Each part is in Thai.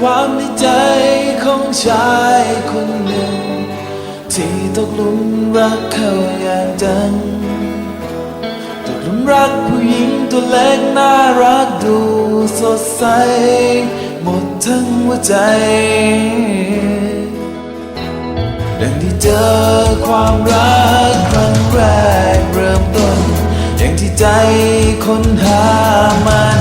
ความในใจของชายคนหนึ่ง ที่ตกหลุมรักเขาอย่างจังตกหลุมรักผู้หญิงตัวเล็กน่ารักดูสดใส หมดทั้งหัวใจ ดังที่เจอความรักครั้งแรกเริ่มต้น อย่างที่ใจคนหามาน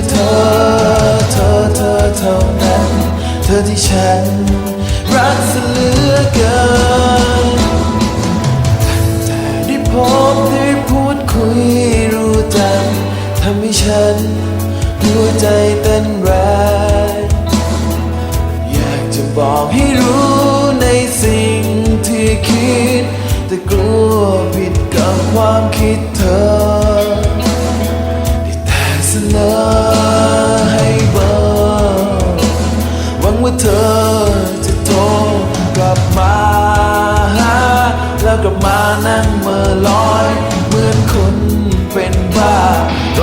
คือเธอ เธอเธอเท่านั้น เธอที่ฉัน รักเสียเหลือเกินแต่ได้พบได้พูดคุยรู้จักทำให้ฉัน หัวใจเต้นแรงอยากจะบอกให้รู้ในสิ่งที่คิด แต่กลัวผิดกับความคิด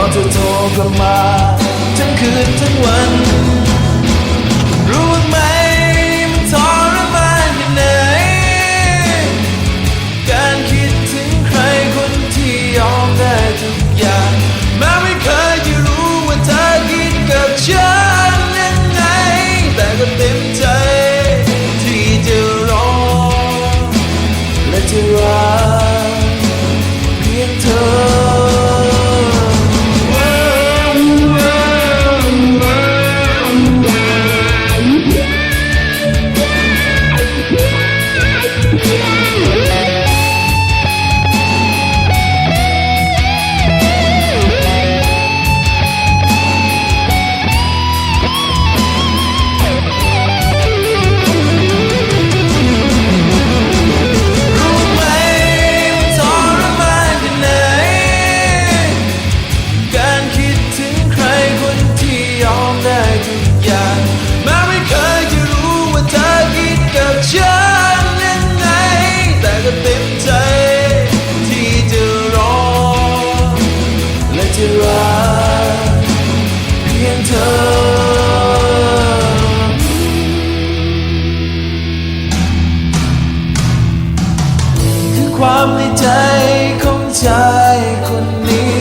ตอนเธอโทรกลับมา ทั้งคืนทั้งวัน อย่างแม้ไม่เคยจะรู้ว่าเธอคิดกับฉันยังไง แต่ก็เต็มใจ ที่จะรอ และจะรักเพียงเธอคือความในใจของชายคนนี้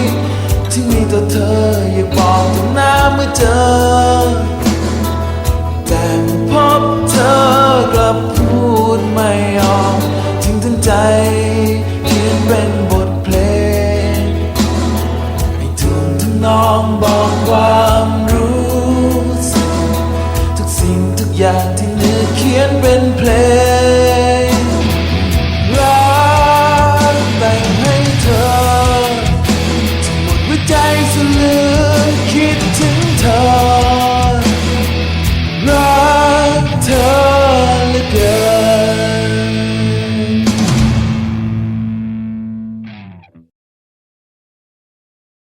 ที่มีต่อเธออยากบอกถึงหน้าเมื่อเจอ